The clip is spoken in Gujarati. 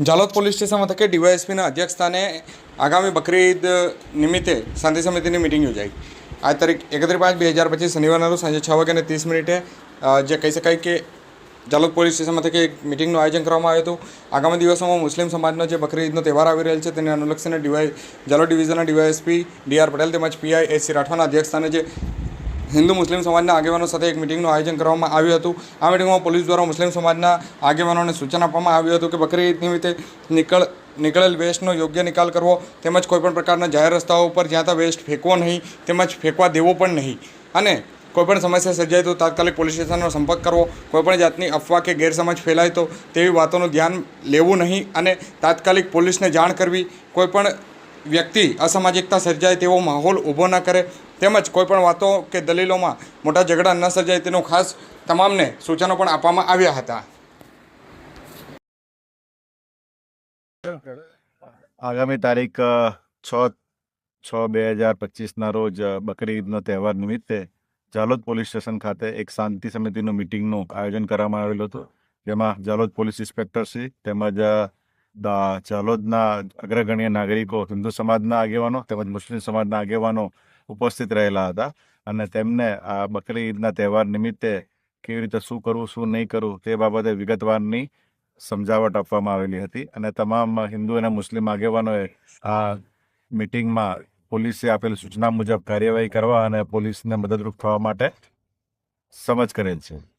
જાલોદ પોલીસ સ્ટેશન મથકે ડીવાયએસપીના અધ્યક્ષસ્થાને આગામી બકરી ઈદ નિમિત્તે શાંતિ સમિતિની મિટિંગ યોજાઈ. આ તારીખ એકત્રીસ પાંચ બે હજાર પચીસ શનિવારના રોજ સાંજે છ વાગ્યાને ત્રીસ મિનિટે જે કહી શકાય કે જાલોદ પોલીસ સ્ટેશન મથકે એક મિટિંગનું આયોજન કરવામાં આવ્યું હતું. આગામી દિવસોમાં મુસ્લિમ સમાજનો જે બકરી ઈદનો તહેવાર આવી રહેલ છે તેને અનુલક્ષીને ડીવાય, જાલોદ ડિવિઝનના ડીવાયએસપી ડી આર પટેલ તેમજ પીઆઈ એસ સી રાઠવાના અધ્યક્ષસ્થાને જે હિન્દુ મુસ્લિમ સમાજના આગેવાનો સાથે એક મિટિંગનું આયોજન કરવામાં આવ્યું હતું. આ મિટિંગમાં પોલીસ દ્વારા મુસ્લિમ સમાજના આગેવાનોને સૂચન આપવામાં આવ્યું હતું કે બકરી ઈદ નિમિત્તે નીકળ, નીકળેલ વેસ્ટનો યોગ્ય નિકાલ કરવો તેમજ કોઈપણ પ્રકારના જાહેર રસ્તાઓ ઉપર જ્યાં ત્યાં વેસ્ટ ફેંકવો નહીં તેમજ ફેંકવા દેવો પણ નહીં. અને કોઈપણ સમસ્યા સર્જાય તો તાત્કાલિક પોલીસ સ્ટેશનનો સંપર્ક કરવો કોઈપણ જાતની અફવા કે ગેરસમજ ફેલાય તો તેવી વાતોનું ધ્યાન લેવું નહીં અને તાત્કાલિક પોલીસને જાણ કરવી કોઈપણ વ્યક્તિ અસામાજિકતા સર્જાય તેવો માહોલ ઊભો ન કરે, તેમજ કોઈપણ વાતો કે દલીલોમાં મોટા ઝઘડા ન સર્જાય તેનું ખાસ તમામને સૂચનો પણ આપવામાં આવ્યા હતા. આગામી તારીખ છ છ બે હજાર પચીસના રોજ બકરી ઈદનો તહેવાર નિમિત્તે જાલોદ પોલીસ સ્ટેશન ખાતે એક શાંતિ સમિતિનું મિટિંગનું આયોજન કરવામાં આવેલું હતું. જેમાં જાલોદ પોલીસ ઇન્સ્પેક્ટરશ્રી તેમજ જાલોદના અગ્રગણ્ય નાગરિકો, હિન્દુ સમાજના આગેવાનો તેમજ મુસ્લિમ સમાજના આગેવાનો ઉપસ્થિત રહેલા હતા અને તેમને આ બકરી ઈદના તહેવાર નિમિત્તે કેવી રીતે શું કરવું, શું નહીં કરવું તે બાબતે વિગતવારની સમજાવટ આપવામાં આવેલી હતી અને તમામ હિન્દુ અને મુસ્લિમ આગેવાનોએ આ મિટિંગમાં પોલીસે આપેલ સૂચના મુજબ કાર્યવાહી કરવા અને પોલીસને મદદરૂપ થવા માટે સમજ કરેલ છે.